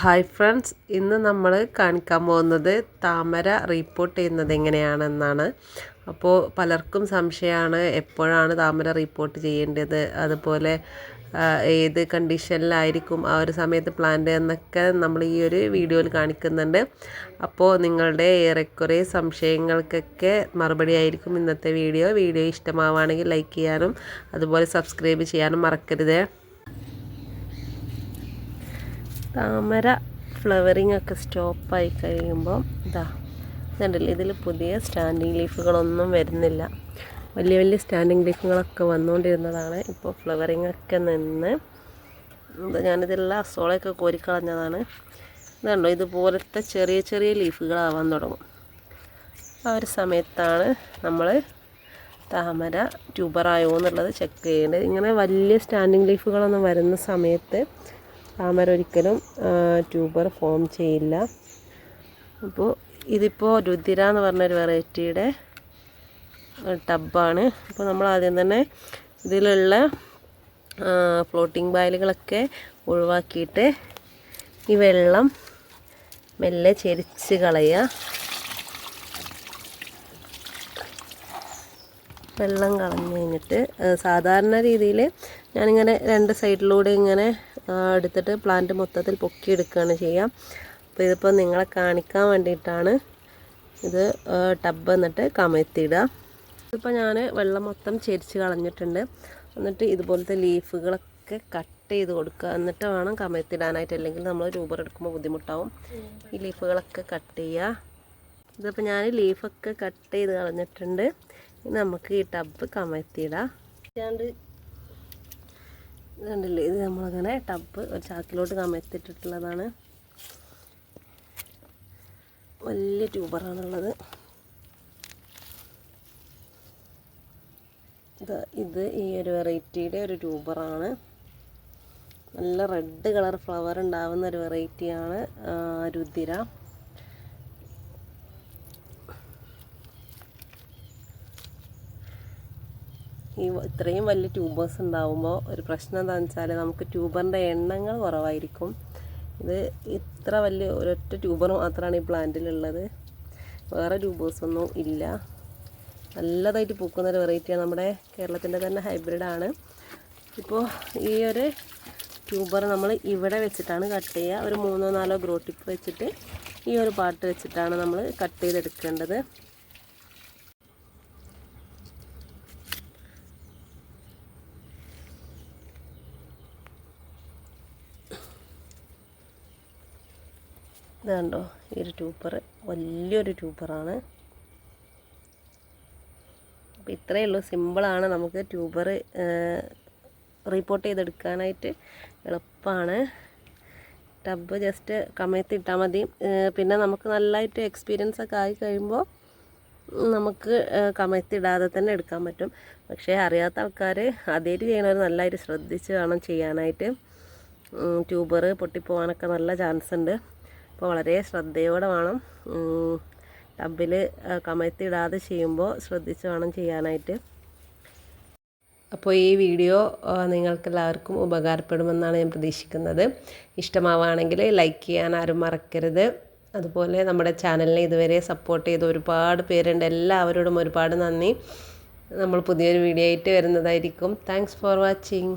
Hi friends ഇന്ന് നമ്മൾ കാണിക്കാൻ പോകുന്നത് താമര റീപ്പോർട്ട് ചെയ്യുന്നത് എങ്ങനെയാണെന്നാണ്. അപ്പോൾ പലർക്കും സംശയമാണ് എപ്പോഴാണ് താമര റീപ്പോർട്ട് ചെയ്യേണ്ടത് അതുപോലെ ഏത് കണ്ടീഷനിലായിരിക്കും ആ ഒരു സമയത്ത് പ്ലാന്റ് എന്നൊക്കെ നമ്മൾ ഈ ഒരു വീഡിയോയിൽ കാണിക്കുന്നുണ്ട്. അപ്പോൾ നിങ്ങളുടെ ഏറെക്കുറെ സംശയങ്ങൾക്കൊക്കെ മറുപടി ആയിരിക്കും ഇന്നത്തെ വീഡിയോ വീഡിയോ ഇഷ്ടമാവുകയാണെങ്കിൽ ലൈക്ക് ചെയ്യാനും അതുപോലെ സബ്സ്ക്രൈബ് ചെയ്യാനും മറക്കരുത്. താമര ഫ്ലവറിങ് ഒക്കെ സ്റ്റോപ്പായി കഴിയുമ്പോൾ ഇതാ ഇതുണ്ടല്ലോ ഇതിൽ പുതിയ സ്റ്റാൻഡിങ് ലീഫുകളൊന്നും വരുന്നില്ല. വലിയ വലിയ സ്റ്റാൻഡിങ് ലീഫുകളൊക്കെ വന്നുകൊണ്ടിരുന്നതാണ്. ഇപ്പോൾ ഫ്ലവറിങ് ഒക്കെ നിന്ന് ഇത് ഞാനിതെല്ലാം അസോളയൊക്കെ കോരിക്കളഞ്ഞതാണ് ഇതുണ്ടോ? ഇതുപോലത്തെ ചെറിയ ചെറിയ ലീഫുകളാവാൻ തുടങ്ങും. ആ ഒരു സമയത്താണ് നമ്മൾ താമര ട്യൂബറായോ എന്നുള്ളത് ചെക്ക് ചെയ്യേണ്ടത്. ഇങ്ങനെ വലിയ സ്റ്റാൻഡിങ് ലീഫുകളൊന്നും വരുന്ന സമയത്ത് താമര ഒരിക്കലും ട്യൂബർ ഫോം ചെയ്യില്ല. അപ്പോൾ ഇതിപ്പോൾ രുദ്ര എന്ന് പറഞ്ഞൊരു വെറൈറ്റിയുടെ ടബാണ്. അപ്പോൾ നമ്മൾ ആദ്യം തന്നെ ഇതിലുള്ള ഫ്ലോട്ടിംഗ് ബായലുകളൊക്കെ ഒഴിവാക്കിയിട്ട് ഈ വെള്ളം മെല്ലെ ചെരിച്ച് കളയുക വെള്ളം കളഞ്ഞ് കഴിഞ്ഞിട്ട് സാധാരണ രീതിയിൽ ഞാനിങ്ങനെ രണ്ട് സൈഡിലൂടെ ഇങ്ങനെ എടുത്തിട്ട് പ്ലാന്റ് മൊത്തത്തിൽ പൊക്കിയെടുക്കുകയാണ് ചെയ്യാം അപ്പോൾ ഇതിപ്പോൾ നിങ്ങളെ കാണിക്കാൻ വേണ്ടിയിട്ടാണ് ഇത് ടബ് എന്നിട്ട് കമഴ്ത്തിയിടുക. ഇതിപ്പോൾ ഞാൻ വെള്ളം മൊത്തം ചെരിച്ച് കളഞ്ഞിട്ടുണ്ട്. എന്നിട്ട് ഇതുപോലത്തെ ലീഫുകളൊക്കെ കട്ട് ചെയ്ത് കൊടുക്കുക. എന്നിട്ട് വേണം കമഴ്ത്തിടാനായിട്ട്. അല്ലെങ്കിൽ നമ്മൾ രൂപർ എടുക്കുമ്പോൾ ബുദ്ധിമുട്ടാവും. ഈ ലീഫുകളൊക്കെ കട്ട് ചെയ്യുക. ഇതിപ്പോൾ ഞാൻ ലീഫൊക്കെ കട്ട് ചെയ്ത് കളഞ്ഞിട്ടുണ്ട്. നമുക്ക് ഈ ടബ് കമഴ്ത്തിയിടാം. ഇത് കണ്ടില്ലേ? ഇത് നമ്മളങ്ങനെ ടബ് ഒരു ചാക്കിലോട്ട് കമഴ്ത്തിട്ടിട്ടുള്ളതാണ്. വലിയ ട്യൂബറാണുള്ളത്. ഇത് ഇത് ഈ ഒരു വെറൈറ്റിയുടെ ഒരു ട്യൂബറാണ്. നല്ല റെഡ് കളർ ഫ്ലവർ ഉണ്ടാവുന്ന ഒരു വെറൈറ്റിയാണ് രുദ്ര ഈ ഇത്രയും വലിയ ട്യൂബേഴ്സ് ഉണ്ടാവുമ്പോൾ ഒരു പ്രശ്നം എന്താണെന്ന് വെച്ചാൽ നമുക്ക് ട്യൂബറിന്റെ എണ്ണങ്ങൾ കുറവായിരിക്കും. ഇത് ഇത്ര വലിയ ഒരൊറ്റ ട്യൂബർ മാത്രമാണ് ഈ പ്ലാന്റിലുള്ളത്. വേറെ ട്യൂബേഴ്സൊന്നും ഇല്ല. നല്ലതായിട്ട് പൂക്കുന്ന ഒരു വെറൈറ്റിയാണ് നമ്മുടെ കേരളത്തിന്റെ തന്നെ ഹൈബ്രിഡാണ് ഇപ്പോൾ ഈ ഒരു ട്യൂബർ നമ്മൾ ഇവിടെ വെച്ചിട്ടാണ് കട്ട് ചെയ്യുക. ഒരു മൂന്നോ നാലോ ഗ്രോ ടിപ്പ് വെച്ചിട്ട് ഈ ഒരു പാട്ട് വെച്ചിട്ടാണ് നമ്മൾ കട്ട് ചെയ്തെടുക്കേണ്ടത്. ഇത് കണ്ടോ? ഈ ഒരു ട്യൂപ്പർ വലിയൊരു ട്യൂപ്പറാണ് അപ്പോൾ ഇത്രയേ ഉള്ളൂ. സിമ്പിളാണ് നമുക്ക് ട്യൂബർ റിപ്പോർട്ട് ചെയ്തെടുക്കാനായിട്ട് എളുപ്പമാണ് ടബ് ജസ്റ്റ് കമയത്ത് ഇട്ടാൽ മതി. പിന്നെ നമുക്ക് നല്ലതായിട്ട് എക്സ്പീരിയൻസ് ഒക്കെ ആയി കഴിയുമ്പോൾ നമുക്ക് കമയത്തിടാതെ തന്നെ എടുക്കാൻ പറ്റും. പക്ഷേ അറിയാത്ത ആൾക്കാർ അതേറ്റ് ചെയ്യണവർ നല്ലതായിട്ട് ശ്രദ്ധിച്ച് വേണം ചെയ്യാനായിട്ട്. ട്യൂബർ പൊട്ടിപ്പോവാനൊക്കെ നല്ല ചാൻസ് ഉണ്ട്. അപ്പോൾ വളരെ ശ്രദ്ധയോടെ വേണം ടബിൽ കമഴ്ത്തിയിടാതെ ചെയ്യുമ്പോൾ ശ്രദ്ധിച്ച് വേണം ചെയ്യാനായിട്ട്. അപ്പോൾ ഈ വീഡിയോ നിങ്ങൾക്കെല്ലാവർക്കും ഉപകാരപ്പെടുമെന്നാണ് ഞാൻ പ്രതീക്ഷിക്കുന്നത്. ഇഷ്ടമാവുകയാണെങ്കിൽ ലൈക്ക് ചെയ്യാൻ ആരും മറക്കരുത്. അതുപോലെ നമ്മുടെ ചാനലിനെ ഇതുവരെ സപ്പോർട്ട് ചെയ്ത ഒരുപാട് പേരുണ്ട്. എല്ലാവരോടും ഒരുപാട് നന്ദി. നമ്മൾ പുതിയൊരു വീഡിയോ ആയിട്ട് വരുന്നതായിരിക്കും. Thanks for watching